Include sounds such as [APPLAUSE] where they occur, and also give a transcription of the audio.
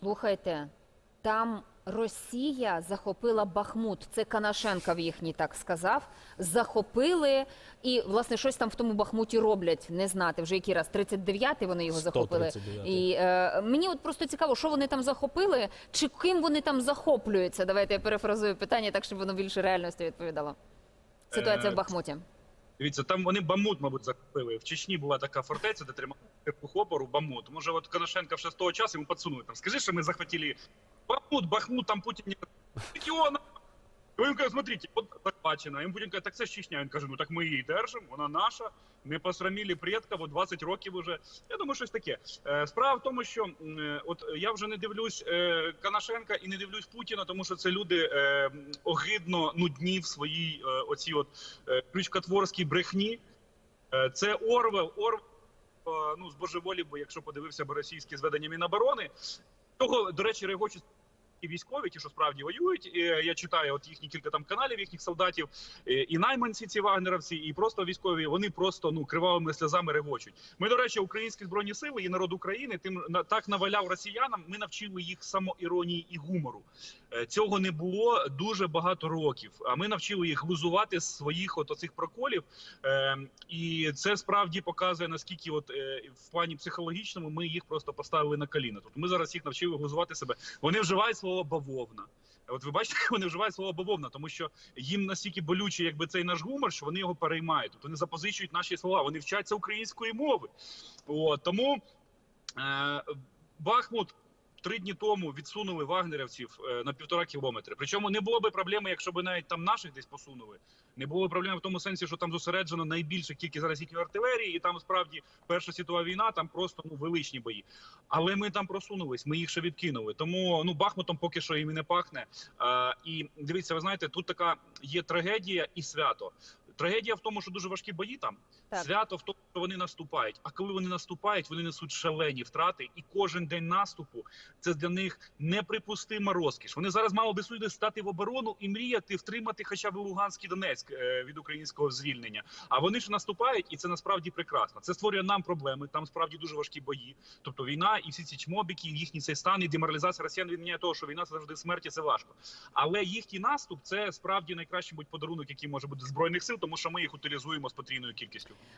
Слухайте, там Росія захопила Бахмут. Це Канашенков їхній так сказав. Захопили і власне щось там в тому Бахмуті роблять. Не знати вже який раз 39-й вони його захопили. 139-й. І е, мені от просто цікаво, що вони там захопили, чи ким вони там захоплюються. Давайте я перефразую питання, так щоб воно більше реальності відповідало. Ситуація Е, в Бахмуті. Дивіться, там вони Бамут, мабуть, закупили. В Чечні була така фортеця, де тримали опору Бамут. Може, от Коношенка з того часу йому підсунули. Там, скажи, що ми захватили Бахмут, Бахмут, там Путін не. І він каже, смотрите, от захвачена. Йому Путін каже, так це ж Чечня. Він каже, ну так ми її держимо, вона наша. Не посрамили предків, от 20 років уже. Я думаю, щось таке. Е, Справа в тому, що е, от я вже не дивлюсь е, Коношенка і не дивлюсь Путіна, тому що це люди огидно нудні в своїй оцій от крючкотворській брехні. Це Орвел, Орвел ну, з божеволі, бо якщо подивився б російські зведення Міноборони, того, до речі, регочуть і військові, ті, що справді воюють. І я читаю от їхні кілька там каналів, їхніх солдатів, і, і найманці, ці вагнеровці, і просто військові. Вони просто ну кривавими сльозами регочуть. Ми, до речі, українські збройні сили і народ України тим так наваляв росіянам. Ми навчили їх самоіронії і гумору. Е, Цього не було дуже багато років. А ми навчили їх глузувати з своїх от оцих проколів. Е, і це справді показує наскільки, от е, в плані психологічному, ми їх просто поставили на коліна. Тобто ми зараз їх навчили глузувати себе. Вони вживають слово бавовна. От ви бачите, [LAUGHS] вони вживають слово бавовна, тому що їм настільки болючий, якби цей наш гумор, що вони його переймають. Тобто вони запозичують наші слова, вони вчаться української мови. От, тому е, Бахмут. Три дні тому відсунули вагнерівців е, на півтора кілометри. Причому не було би проблеми, якщо б навіть там наших десь посунули. Не було б проблеми в тому сенсі, що там зосереджено найбільша кількість зараз їхньої артилерії, і там справді Перша світова війна, там просто ну величні бої. Але ми там просунулись, ми їх ще відкинули. Тому ну Бахмутом поки що їм і не пахне. Е, і дивіться, ви знаєте, тут така є трагедія і свято. Трагедія в тому, що дуже важкі бої там. Так. Свято в тому, що вони наступають. А коли вони наступають, вони несуть шалені втрати, і кожен день наступу це для них неприпустима розкіш. Вони зараз мали би сюди стати в оборону і мріяти втримати хоча б Луганськ і Донецьк е, від українського звільнення. А вони ж наступають, і це насправді прекрасно. Це створює нам проблеми. Там справді дуже важкі бої. Тобто війна і всі ці чмобіки, їхній цей стан і деморалізація росіян відміняє того, що війна це завжди смерті, це важко. Але їхній наступ це справді найкращий будь подарунок, який може бути збройних сил, тому що ми їх утилізуємо з потрійною кількістю.